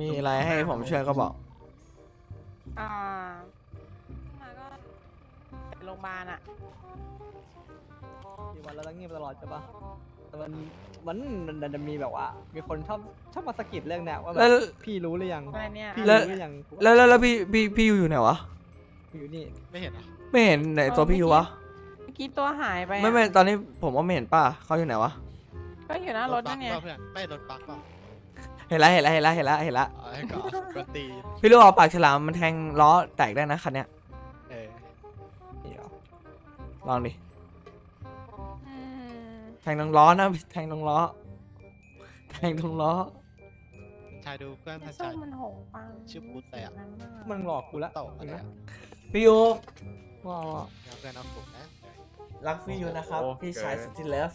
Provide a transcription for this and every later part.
มีอะไรให้ผมช่วยก็บอก อ่ามาก็ไปโรงพยาบาลอะกี่วันแล้วแล้วเงียบตลอดใช่ปะแต่มันมันมันจะมีแบบว่า มีคนชอบชอบมาสะกิดเรื่องเนี้ยว่าแบแล้ว บพี่รู้หรือยัง อะไรเนี่ยพี่แล้ว รู้หรือยังแล้วแล้วแล้วพี่พี่พี่ยูอยู่ไหนวะ อยู่นี่ ไม่เห็นเหรอไม่เห็นไหนตัวพี่ยูวะ เมื่อกี้ตัวหายไปอะไม่ไม่ตอนนี้ผมว่าไม่เห็นป้าเขาอยู่ไหนวะก็อยู่หน้ารถนั่นไงบั๊กเปล่าเพื่อนไม่รถบั๊กเปล่า เห็นแล้วเห็นแล้วเห็นแล้วเห็นแล้วเห็นแล้วเอาให้ก่อนกวนตีนพี่รู้ว่าปากฉลามมันแทงล้อแตกได้นะคันเนี้ยเออนี่เหรอลองดิอืมแทงตรงล้อนะแทงตรงล้อ แทงตรงล้อ ชายดูเพื่อนไอ้ท่านส้ชาย มมันหกปังชื่อพุทธเลยอะนั้นน่ะมันหลอกกูละโตอะเห็นไรไหมอะพี่ยูว่าว่าเอาเพื่อนเอาผมนะ รักพี่ยูนะครับโอ้พี่ชายเกินสุดที่เลิฟ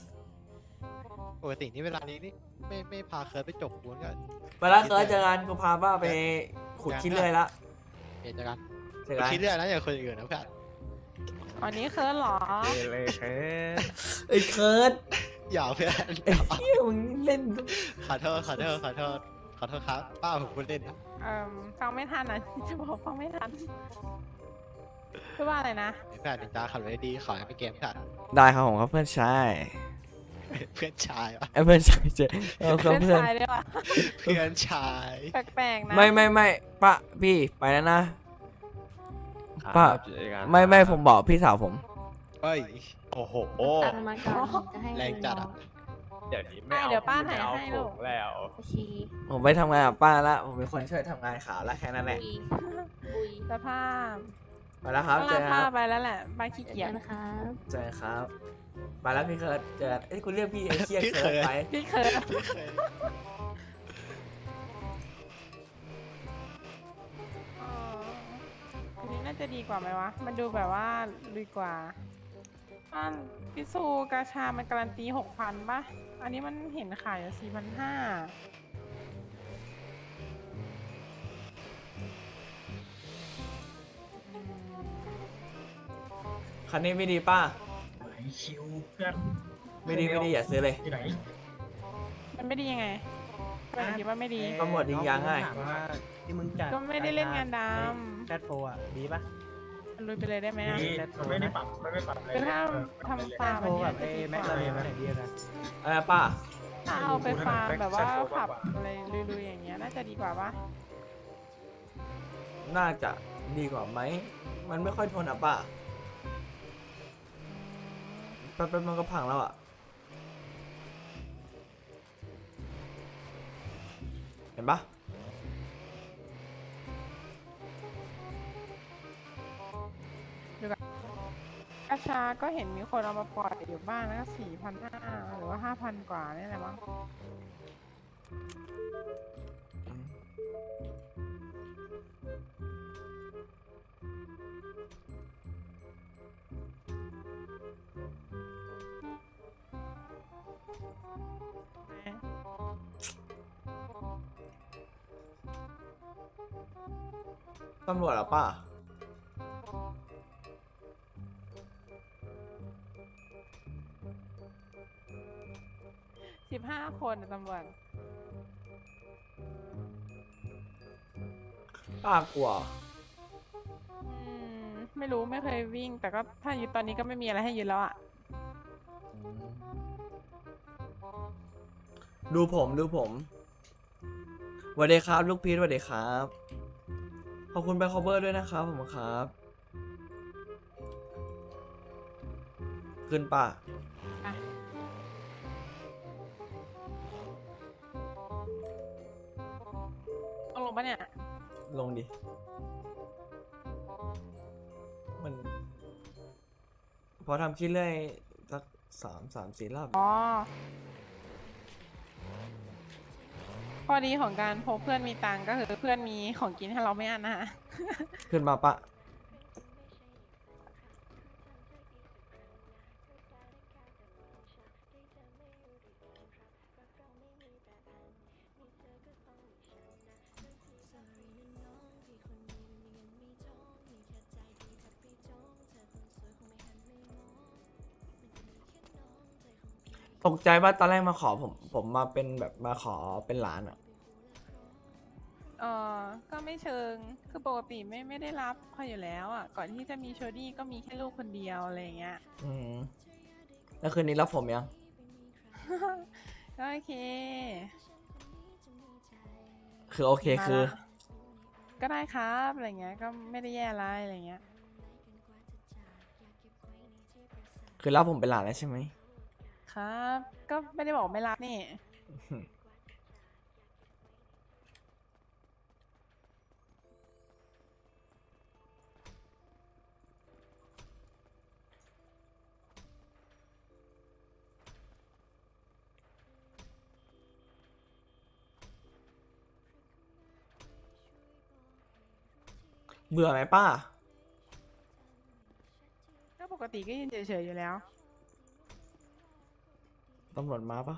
ปกตินี่เวลานี้นี่ไม่ไม่พาเคิร์ดไปจบกวนกันไปแล้วเคยเจอกันกูพาป้าไปขุดขี้เลื่อยละเห็นจังกันเจอกันคิดเรื่องนั้นอย่างคนอื่นนะเพื่อนอันนี้เคิร์ดเหรอเกเรเคสไอ้เคิร์ดอย่าเพื่อนไอ้เหี้ยมึงเล่นขอโทษขอโทษขอโทษขอโทษครับป้าผมพูดเล่นนะเอ่อฟังไม่ทันอะจะบอกฟังไม่ทันคือว่าอะไรนะเพื่อนนินจาขับรถได้ดีขอให้ไปเกมกันได้ครับผมครับเพื่อนชาย เพื่อนชายวะไอ้เพื่อนชายเจอเออครับเพื่เพื่ออนนชายด้วยว่ะเพื่อนชายแปลกๆนะไม่ไม่ไม่ป้าพี่ไปแล้วนะครับป้าเจอกันไม่ไม่ผมบอกพี่สาวผม เฮ้ยโอ้โห ตังค์มาก่อนถึงจะให้แรงจัดอะเดี๋ยวนี้ไม่เอาเดี๋ยวป้าไม่ถ่ายเอาให้ผลูกงแล้วโอเคผมไปทำงานกับป้าแล้วผมเป็นคนช่วยทำงานข่าวแล้วแค่นั้นแหบุละยบุยสภาพ ไปแล้วครับต้องเจอลากันคป้ารับไปแล้วแหละป้าขี้เจอเกียจกันครับ เจอกันครับไปแล้วพี่เคิร์ดเจอกันเอ้ยคุณเรียกพี่ไอ้เชี่ยเคิร์ดไปพี่เคิร์ดพี่เคยอ๋ออันนี้น่าจะดีกว่าไหมวะ มันดูแบบว่าลุยกว่าอันพิซูกาชามันการันตีหกพันป่ะ อันนี้มันเห็นขายอยู่สี่พันห้า คันนี้ไม่ดีป้าไหนคิวเพื่อนไม่ดีไม่ดีอย่าซื้อเลย ที่ไหนมันไม่ดียังไงทำไมถึงคิดว่าไม่ดี ตำรวจยิงยางให้ถามว่าที่มึงจัดก็ไม่ได้เล่นงานดแซดโฟอะดีปะำลุยไปเลยได้ไหมอะนี่มันไม่ได้ปรับมันไม่ปรับอะไรคือถ้าเออทำฟาร์มโฟอันแบนี้บน่าไอ้จะดีกแม็กว่าลาเรนไหนดีนะอะไรป้า ถ้าเอาไปฟาร์มแบบว่าขับอะไรลุยๆอย่างเงี้ยน่าจะดีกว่าปะน่าจะดีกว่าไหม มันไม่ค่อยทนอะป้า แป๊บๆมันก็พังแล้วอะเห็นปะกระชาก็เห็นมีคนเอามาปล่อยอยู่บ้านแล้วก็สี่พันห้าหรือว่าห้าพันกว่านี่แหละมั้ง ตำรวจเหรอป้าสิบห้าคนน่ะตำรวจป้ากลัว อืมไม่รู้ไม่เคยวิ่ง แต่ก็ถ้ายึดตอนนี้ก็ไม่มีอะไรให้ยึดแล้วอะ ดูผมดูผมสวัสดีครับ ลูกพีทสวัสดีครับ ขอบคุณไปคอเบอร์ด้วยนะครับผมครับ ขึ้นป่ะต้องลงปะเนี่ย ลงดิ มัน พอทำคิดเรื่อยสักสามสามสี่รอบ อ๋อ ข้อดีของการพบเพื่อนมีตังค์ก็คือเพื่อนมีของกินให้เราไม่อั้นนะคะ ขึ้นมาปะ ตกใจว่าตอนแรกมาขอผม ผมมาเป็นแบบมาขอเป็นหลานอะเออก็ไม่เชิง คือปกติไม่ไม่ได้รับเขาอยู่แล้วอะ ก่อนที่จะมีโชดี้ก็มีแค่ลูกคนเดียวอะไรอย่างเงี้ย อืมแล้วคืนนี้รับผมยัง ก็โอเค คือโอเคคือมาละก็ได้ครับอะไรเงี้ย ก็ไม่ได้แย่อะไรอะไรเงี้ย คือรับผมเป็นหลานแล้วใช่ไหม ครับ ก็ไม่ได้บอกไม่รับนี่ เบื่อไหมป้า ก็ปกติก็ยืนเฉยๆอยู่แล้ว ตำรวจมาปะ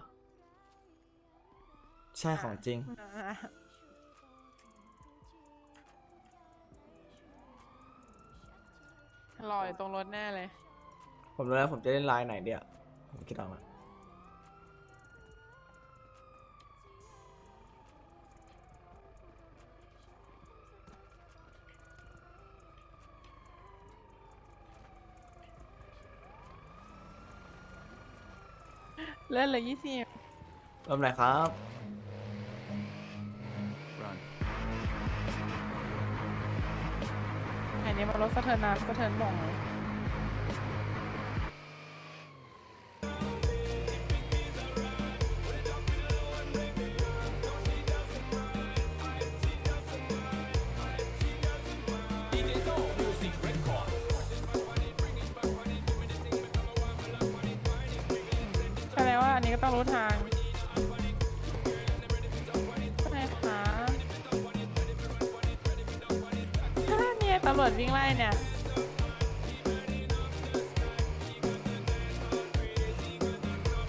ใช่ของจริงรออยู่ตรงรถแน่เลย ผมรู้แล้วผมจะเล่นไลน์ไหนเดียวผมคิดออกแล้ว เลื่อนเลยยี่สิบเริ่มไหนครับ อันนี้มันรถสะเทินน้ำสะเทินหม่องเลย อันนี้ก็ต้องรู้ทางใช่ไหมคะเนี่ยตำรวจวิ่งไล่เนี่ย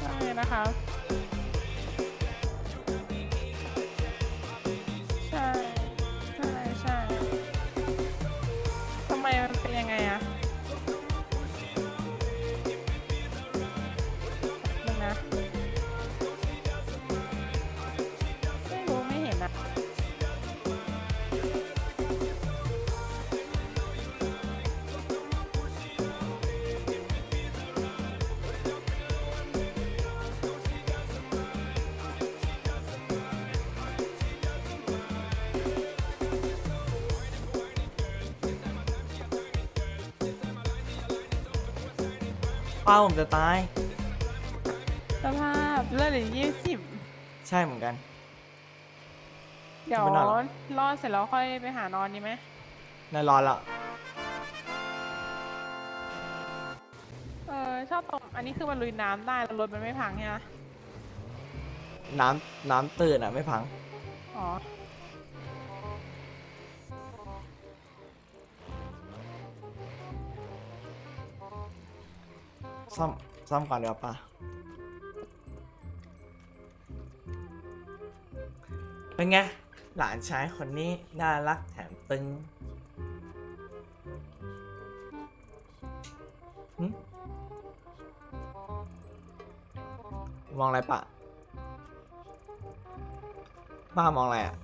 ใช่นะคะ ป้าผมจะตาย สภาพเลือดเหลือยี่สิบใช่เหมือนกัน เดี๋ยวไม่นอนหรอ รอดเสร็จแล้วค่อยไปหานอนดีไหมนายร้อนละเออชอบตรงอันนี้คือมันลุยน้ำได้แล้วรถมันไม่พังใช่ไหมน้ำน้ำตื่นอะไม่พัง อ๋อ ซ่อมซ่อมก่อนเดี๋ยวาป้าเป็นไง หลานชายคนนี้น่ารักแถมตึงหึมองอะไรปะป้ามองอะไรอะ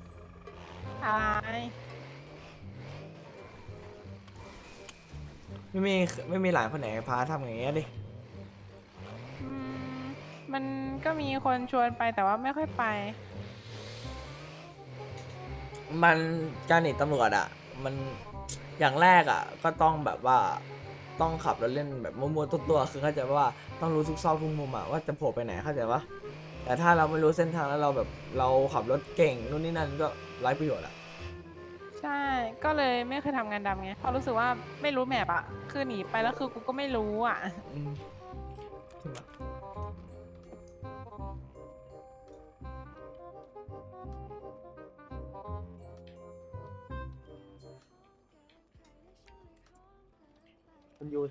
อะไรไม่มีไม่มีหลานคนไหนพาทำอย่างเงี้ยดิอื มมันก็มีคนชวนไปแต่ว่าไม่ค่อยไป มันการหนีตำรวจอะ มันอย่างแรกอะ ก็ต้องแบบว่าต้องขับรถเล่นแบบมั่วๆตัวๆคือเข้าใจว่าต้องรู้ทุกซอกทุกมุมอะว่าจะโผล่ไปไหนเข้าใจปะแต่ถ้าเราไม่รู้เส้นทางแล้วเราแบบเราขับรถเก่งนู่นนี่นั่นก็ไร้ประโยชน์อะใช่ ก็เลยไม่เคยทำงานดำไงเพราะรู้สึกว่าไม่รู้แมปอะคือหนีไปแล้วคือกูก็ไม่รู้อะอืม ถูกปะ